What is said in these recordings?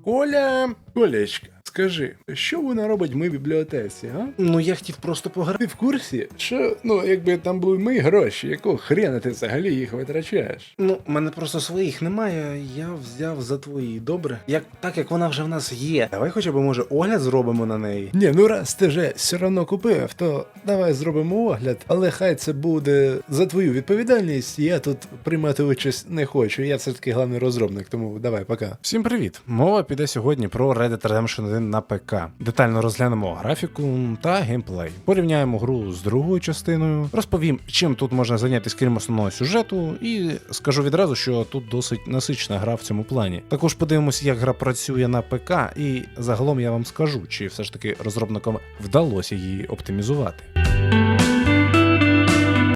escolha política. Скажи, що вона робить в моїй бібліотеці, а? Ну я хотів просто пограти. Ти в курсі, що ну якби там були мої гроші, якого хрена ти взагалі їх витрачаєш? Ну, в мене просто своїх немає, я взяв за твої, добре? Як так як вона вже в нас є. Давай хоча б може огляд зробимо на неї. Ні, ну раз ти вже все одно купив, то давай зробимо огляд, але хай це буде за твою відповідальність. Я тут приймати участь не хочу. Я все таки головний розробник, тому давай, пока. Всім привіт! Мова піде сьогодні про Red Dead Redemption 1 на ПК. Детально розглянемо графіку та геймплей. Порівняємо гру з другою частиною, розповім, чим тут можна зайнятися крім основного сюжету, і скажу відразу, що тут досить насична гра в цьому плані. Також подивимося, як гра працює на ПК, і загалом я вам скажу, чи все ж таки розробникам вдалося її оптимізувати.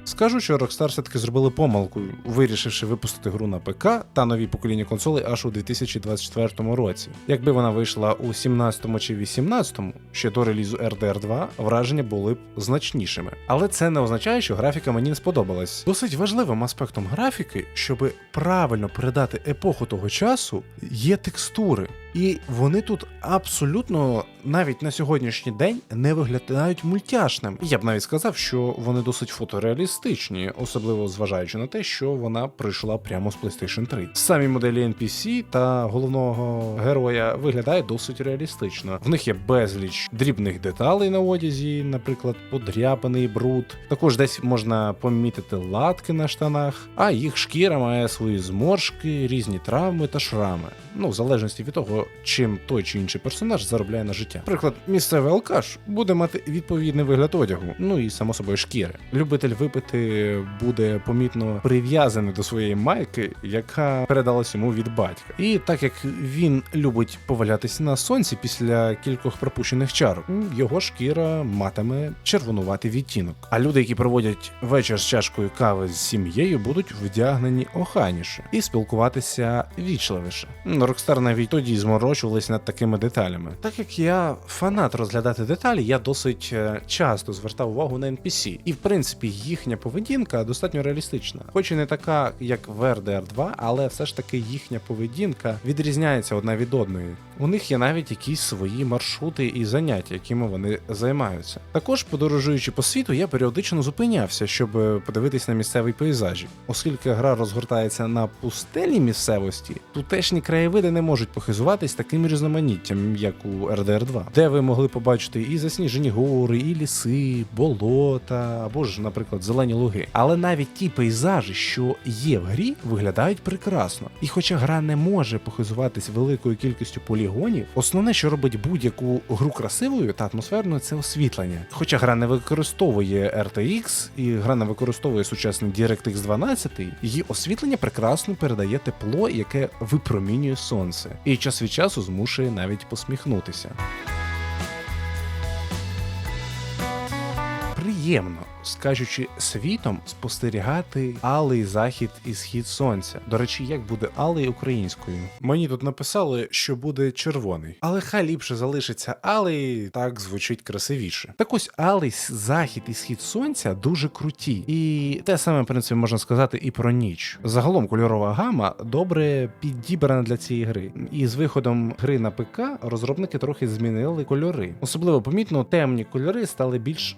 Скажу, що Rockstar все-таки зробили помилку, вирішивши випустити гру на ПК та нові покоління консолей аж у 2024 році. Якби вона вийшла у 17 чи 18, ще до релізу RDR 2, враження були б значнішими. Але це не означає, що графіка мені не сподобалась. Досить важливим аспектом графіки, щоб правильно передати епоху того часу, є текстури. І вони тут абсолютно навіть на сьогоднішній день не виглядають мультяшним. Я б навіть сказав, що вони досить фотореалістичні, особливо зважаючи на те, що вона прийшла прямо з PlayStation 3. Самі моделі NPC та головного героя виглядають досить реалістично. В них є безліч дрібних деталей на одязі, наприклад, подряпаний бруд. Також десь можна помітити латки на штанах, а їх шкіра має свої зморшки, різні травми та шрами. Ну, в залежності від того, чим той чи інший персонаж заробляє на життя. Наприклад, місцевий алкаш буде мати відповідний вигляд одягу, ну і само собою шкіри. Любитель випити буде помітно прив'язаний до своєї майки, яка передалась йому від батька. І так як він любить повалятися на сонці після кількох пропущених чарок, його шкіра матиме червонуватий відтінок. А люди, які проводять вечір з чашкою кави з сім'єю, будуть вдягнені охайніше і спілкуватися вічливіше. Rockstar навіть тоді зморочувались над такими деталями. Так як я фанат розглядати деталі, я досить е, часто звертав увагу на NPC. І в принципі їхня поведінка достатньо реалістична. Хоч і не така, як в RDR 2, але все ж таки їхня поведінка відрізняється одна від одної. У них є навіть якісь свої маршрути і заняття, якими вони займаються. Також, подорожуючи по світу, я періодично зупинявся, щоб е, подивитись на місцеві пейзажі. Оскільки гра розгортається на пустельній місцевості, тутешні краєвиди не можуть похизуватись таким різноманіттям, як у RDR 2, де ви могли побачити і засніжені гори, і ліси, болота або ж, наприклад, зелені луги. Але навіть ті пейзажі, що є в грі, виглядають прекрасно. І хоча гра не може похизуватись великою кількістю полігонів, основне, що робить будь-яку гру красивою та атмосферною, це освітлення. Хоча гра не використовує RTX і гра не використовує сучасний DirectX 12, її освітлення прекрасно передає тепло, яке випромінює сонце, і час від часу змушує навіть посміхнутися. Приємно, скажучи світом, спостерігати алий захід і схід сонця. До речі, як буде алий українською? Мені тут написали, що буде червоний, але хай ліпше залишиться алий, так звучить красивіше. Так ось алий захід і схід сонця дуже круті, і те саме в принципі можна сказати і про ніч. Загалом кольорова гама добре підібрана для цієї гри. І з виходом гри на ПК розробники трохи змінили кольори. Особливо помітно, темні кольори стали більш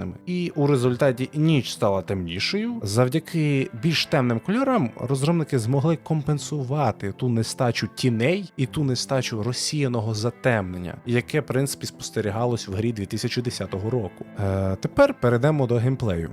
насиченими, і у результаті ніч стала темнішою. Завдяки більш темним кольорам розробники змогли компенсувати ту нестачу тіней і ту нестачу розсіяного затемнення, яке в принципі спостерігалось в грі 2010 року. Е, тепер перейдемо до геймплею.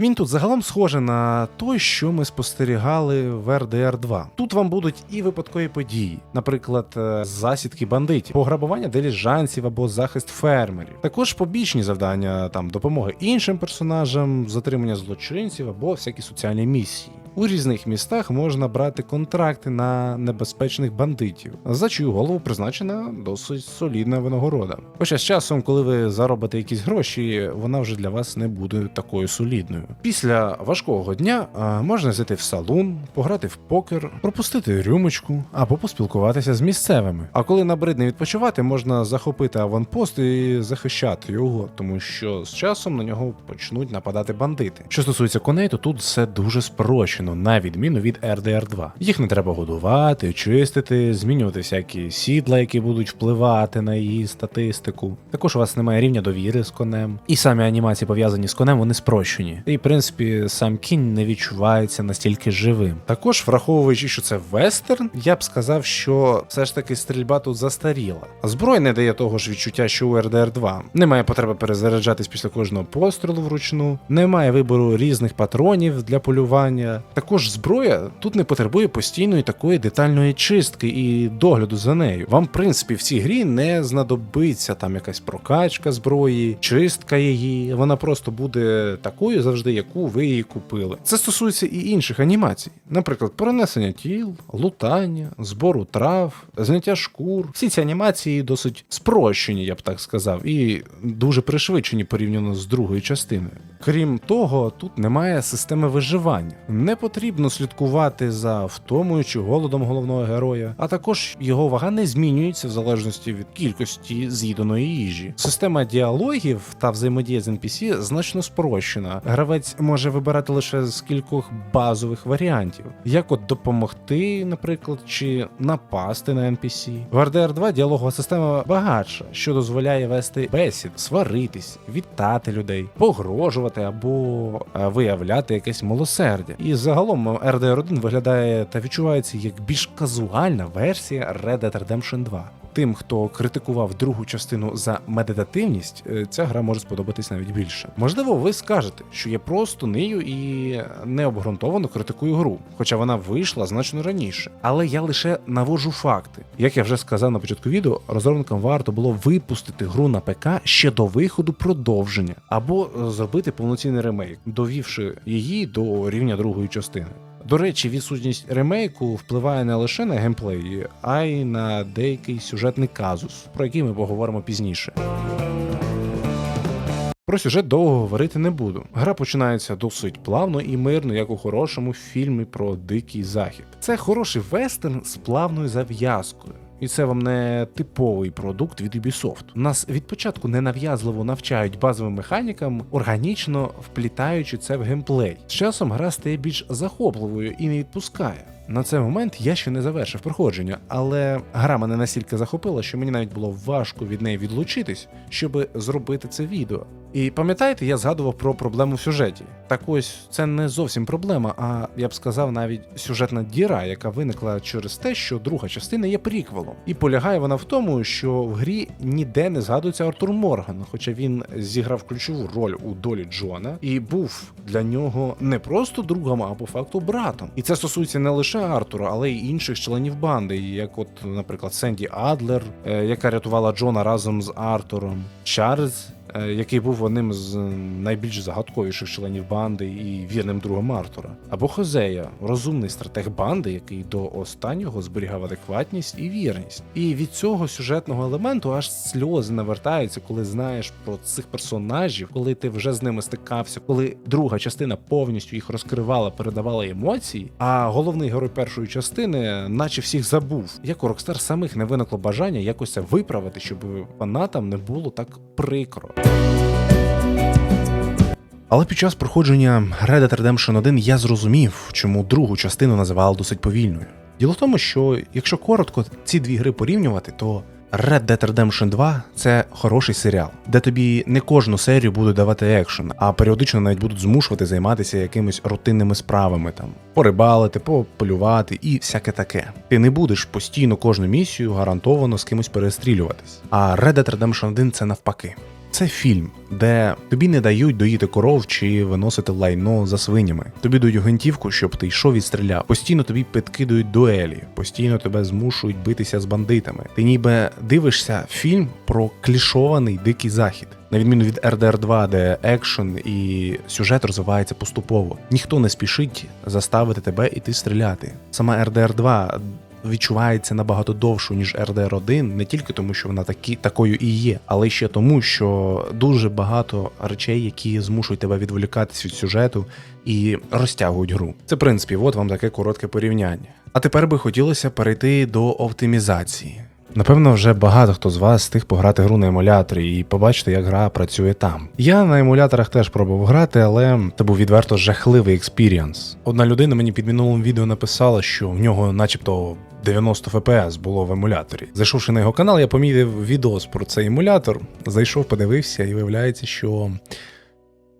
Він тут загалом схоже на той, що ми спостерігали в RDR 2. Тут вам будуть і випадкові події, наприклад, е, засідки бандитів, пограбування диліжанців або захист фермерів. Також побічні завдання, там допомоги іншим персонажам, затримання злочинців або всякі соціальні місії. У різних містах можна брати контракти на небезпечних бандитів, за чию голову призначена досить солідна винагорода. Хоча з часом, коли ви заробите якісь гроші, вона вже для вас не буде такою солідною. Після важкого дня можна зайти в салон, пограти в покер, пропустити рюмочку або поспілкуватися з місцевими. А коли набридне відпочивати, можна захопити аванпост і захищати його, тому що з часом на нього почнуть нападати бандити. Що стосується коней, то тут все дуже спрощено, на відміну від RDR 2. Їх не треба годувати, чистити, змінювати всякі сідла, які будуть впливати на її статистику. Також у вас немає рівня довіри з конем. І самі анімації пов'язані з конем, вони спрощені. І в принципі сам кінь не відчувається настільки живим. Також, враховуючи, що це вестерн, я б сказав, що все ж таки стрільба тут застаріла. А зброя не дає того ж відчуття, що у RDR 2. Немає потреби перезаряджатись після кожного пострілу вручну, немає вибору різних патронів для полювання. Також зброя тут не потребує постійної такої детальної чистки і догляду за нею. Вам, в принципі, в цій грі не знадобиться там якась прокачка зброї, чистка її. Вона просто буде такою завжди, яку ви її купили. Це стосується і інших анімацій, наприклад, перенесення тіл, лутання, збору трав, зняття шкур. Всі ці анімації досить спрощені, я б так сказав, і дуже пришвидшені порівняно з другою частиною. Крім того, тут немає системи виживання. Не потрібно слідкувати за втомою чи голодом головного героя, а також його вага не змінюється в залежності від кількості з'їданої їжі. Система діалогів та взаємодія з NPC значно спрощена. Гравець може вибирати лише з кількох базових варіантів, як от допомогти, наприклад, чи напасти на NPC. В RDR 2 діалогова система багатша, що дозволяє вести бесід, сваритись, вітати людей, погрожувати або е, виявляти якесь милосердя. І загалом RDR 1 виглядає та відчувається як більш казуальна версія Red Dead Redemption 2. Тим, хто критикував другу частину за медитативність, е, ця гра може сподобатись навіть більше. Можливо, ви скажете, що я просто нию і необґрунтовано критикую гру, хоча вона вийшла значно раніше. Але я лише навожу факти. Як я вже сказав на початку відео, розробникам варто було випустити гру на ПК ще до виходу продовження, або е, зробити повноцінний ремейк, довівши її до рівня другої частини. До речі, відсутність ремейку впливає не лише на геймплей, а й на деякий сюжетний казус, про який ми поговоримо пізніше. Про сюжет довго говорити не буду. Гра починається досить плавно і мирно, як у хорошому фільмі про дикий захід. Це хороший вестерн з плавною зав'язкою. І це вам не типовий продукт від Ubisoft. Нас від початку ненав'язливо навчають базовим механікам, органічно вплітаючи це в геймплей. З часом гра стає більш захопливою і не відпускає. На цей момент я ще не завершив проходження, але гра мене настільки захопила, що мені навіть було важко від неї відлучитись, щоб зробити це відео. І пам'ятаєте, я згадував про проблему в сюжеті. Так ось це не зовсім проблема, а я б сказав навіть сюжетна діра, яка виникла через те, що друга частина є приквелом. І полягає вона в тому, що в грі ніде не згадується Артур Морган, хоча він зіграв ключову роль у долі Джона і був для нього не просто другом, а по факту братом. І це стосується не лише Артура, але й інших членів банди, як, от, наприклад, Сенді Адлер, е, яка рятувала Джона разом з Артуром, Чарльз. Е, Який був одним з найбільш загадковіших членів банди і вірним другом Артура, або Хозея, розумний стратег банди, який до останнього зберігав адекватність і вірність. І від цього сюжетного елементу аж сльози навертаються, коли знаєш про цих персонажів, коли ти вже з ними стикався, коли друга частина повністю їх розкривала, передавала емоції. А головний герой першої частини, наче всіх забув, як у Rockstar самих не виникло бажання якось це виправити, щоб фанатам не було так прикро. Але під час проходження Red Dead Redemption 1 я зрозумів, чому другу частину називали досить повільною. Діло в тому, що якщо коротко ці дві гри порівнювати, то Red Dead Redemption 2 це хороший серіал, де тобі не кожну серію будуть давати екшен, а періодично навіть будуть змушувати займатися якимись рутинними справами там порибалити, пополювати і всяке таке. Ти не будеш постійно кожну місію гарантовано з кимось перестрілюватись. А Red Dead Redemption 1 це навпаки. Це фільм, де тобі не дають доїти коров чи виносити лайно за свинями. Тобі дають гвинтівку, щоб ти йшов і стріляв. Постійно тобі підкидують дуелі, постійно тебе змушують битися з бандитами. Ти ніби дивишся фільм про клішований дикий захід. На відміну від RDR 2, де екшен і сюжет розвивається поступово. Ніхто не спішить заставити тебе іти стріляти. Сама RDR 2 відчувається набагато довшу, ніж RDR 1 не тільки тому, що вона такі, такою і є, але ще тому, що дуже багато речей, які змушують тебе відволікатись від сюжету і розтягують гру. Це, в принципі, от вам таке коротке порівняння. А тепер би хотілося перейти до оптимізації. Напевно, вже багато хто з вас встиг пограти гру на емуляторі і побачити, як гра працює там. Я на емуляторах теж пробував грати, але це був відверто жахливий експіріанс. Одна людина мені під минулим відео написала, що в нього, начебто. 90 FPS було в емуляторі. Зайшовши на його канал, я помітив відос про цей емулятор. Зайшов, подивився, і виявляється, що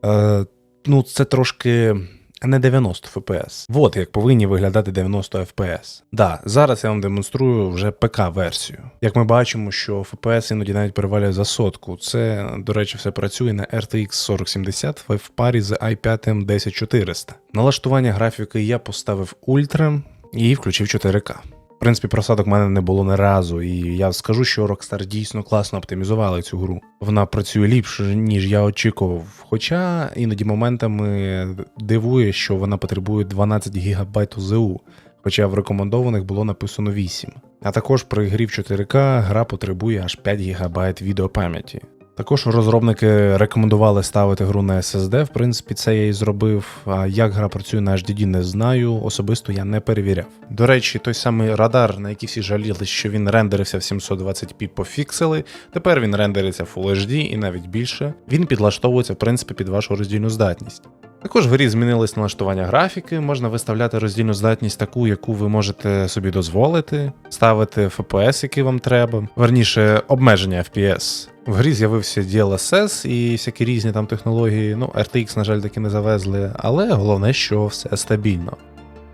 е, ну, це трошки не 90 FPS. Вот як повинні виглядати 90 FPS. Да, зараз я вам демонструю вже ПК-версію. Як ми бачимо, що FPS іноді навіть перевалює за сотку. Це, до речі, все працює на RTX 4070 в парі з i5 10400. Налаштування графіки я поставив ультра і включив 4К. В принципі, просадок в мене не було ні разу, і я скажу, що Rockstar дійсно класно оптимізували цю гру. Вона працює ліпше, ніж я очікував. Хоча іноді моментами дивує, що вона потребує 12 ГБ ОЗУ, хоча в рекомендованих було написано 8. А також при грі в 4К гра потребує аж 5 ГБ відеопам'яті. Також розробники рекомендували ставити гру на SSD, в принципі, це я і зробив. А як гра працює на HDD, не знаю. Особисто я не перевіряв. До речі, той самий радар, на який всі жаліли, що він рендерився в 720p пофіксили. тепер він рендериться в Full HD і навіть більше. Він підлаштовується, в принципі, під вашу роздільну здатність. Також в грі змінилось налаштування графіки, можна виставляти роздільну здатність таку, яку ви можете собі дозволити, ставити FPS, який вам треба, верніше обмеження FPS. В грі з'явився DLSS і всякі різні там технології. Ну, RTX, на жаль, таки не завезли, але головне, що все стабільно.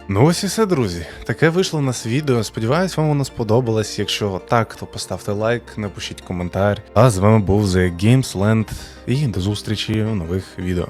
Ну ось і все, друзі. Таке вийшло у нас відео. Сподіваюсь, вам воно сподобалось. Якщо так, то поставте лайк, напишіть коментар. А з вами був The Games Land і до зустрічі у нових відео.